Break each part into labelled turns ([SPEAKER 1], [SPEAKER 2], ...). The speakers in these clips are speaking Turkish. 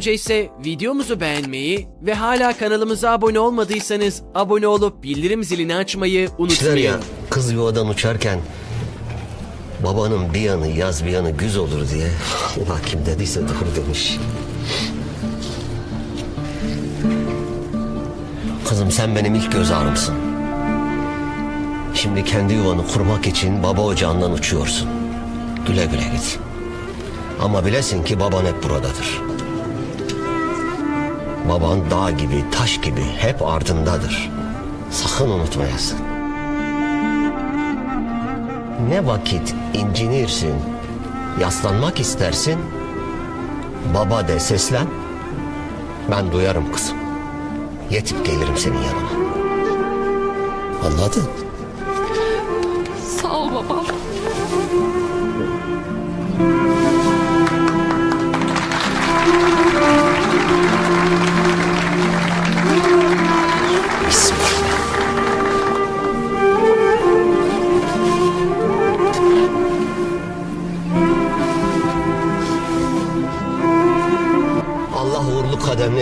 [SPEAKER 1] Önce ise videomuzu beğenmeyi ve hala kanalımıza abone olmadıysanız abone olup bildirim zilini açmayı İşler ya unutmayın.
[SPEAKER 2] kız yuvadan uçarken babanın bir yanı yaz bir yanı güz olur diye Allah kim dediyse doğru demiş. Kızım sen benim ilk göz ağrımsın. Şimdi kendi yuvanı kurmak için baba ocağından uçuyorsun. Güle güle git. Ama bilesin ki baban hep buradadır. Baban dağ gibi, taş gibi hep ardındadır. Sakın unutmayasın. Ne vakit incinirsin, yaslanmak istersin, baba de seslen, ben duyarım kızım. Yetip gelirim senin yanına. Anladın? Sağ ol baba.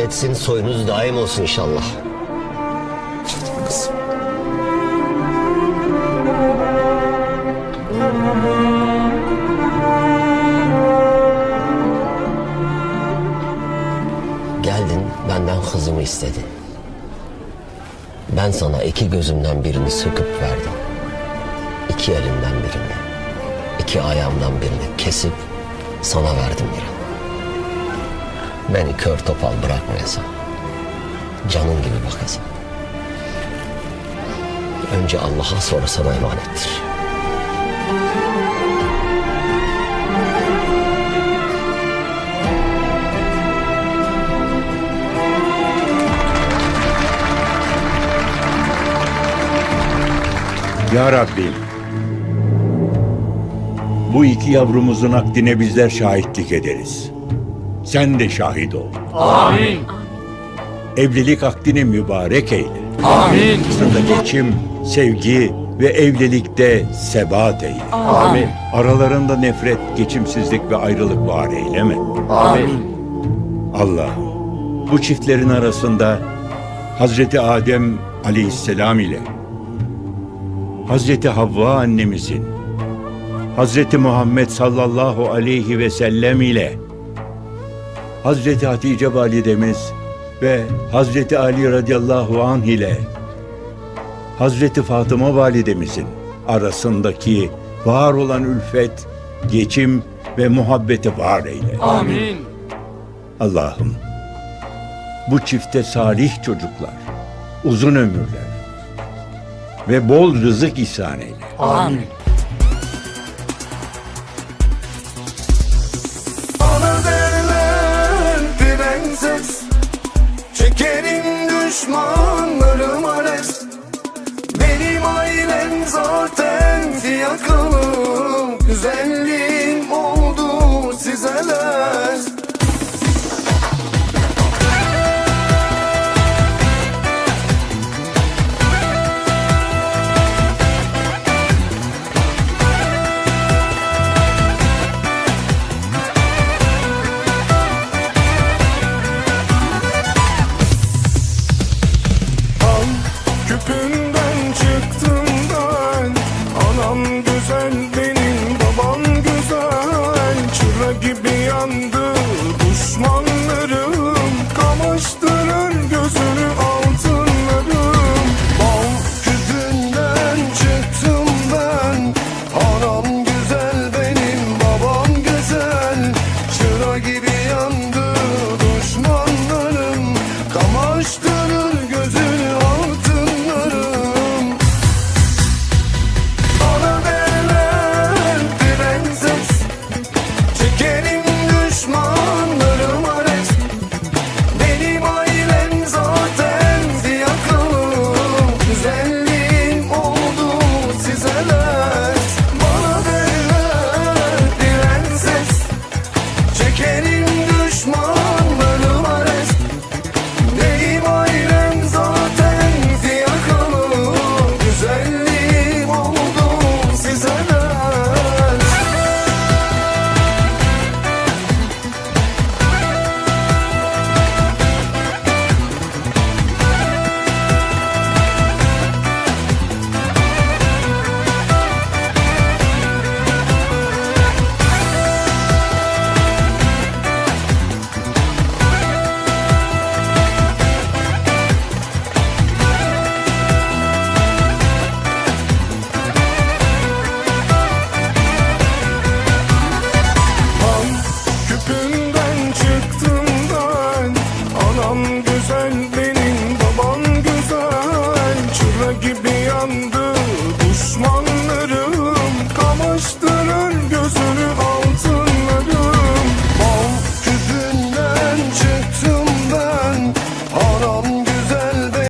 [SPEAKER 2] Etsin, soyunuz daim olsun inşallah. Geldin benden kızımı istedin. Ben sana iki gözümden birini söküp verdim. İki elimden birini, iki ayağımdan birini kesip sana verdim birini. Beni kör topal bırakmayasın. Canın gibi bakasın. Önce Allah'a sonra sana emanettir.
[SPEAKER 3] Ya Rabbim. Bu iki yavrumuzun akdine bizler şahitlik ederiz. Sen de şahit ol. Amin. Evlilik akdini mübarek eyle. Amin. Arasında geçim, sevgi ve evlilikte sebat eyle. Amin. Aralarında nefret, geçimsizlik ve ayrılık var eyleme. Amin. Allah bu çiftlerin arasında Hazreti Adem aleyhisselam ile Hazreti Havva annemizin Hazreti Muhammed sallallahu aleyhi ve sellem ile Hazreti Hatice validemiz ve Hazreti Ali radıyallahu anh ile Hazreti Fatıma validemizin arasındaki var olan ülfet, geçim ve muhabbeti var eyle. Amin. Allah'ım bu çifte salih çocuklar, uzun ömürler ve bol rızık ihsan eyle. Amin.
[SPEAKER 4] Çekerim düşmanlarıma res Benim ailem zaten fiyakalı. Güzelliğim oldu Günden çıktım ben. Anam güzel benim babam güzel. Çıra gibi yandı düşmanlarım Senin düşman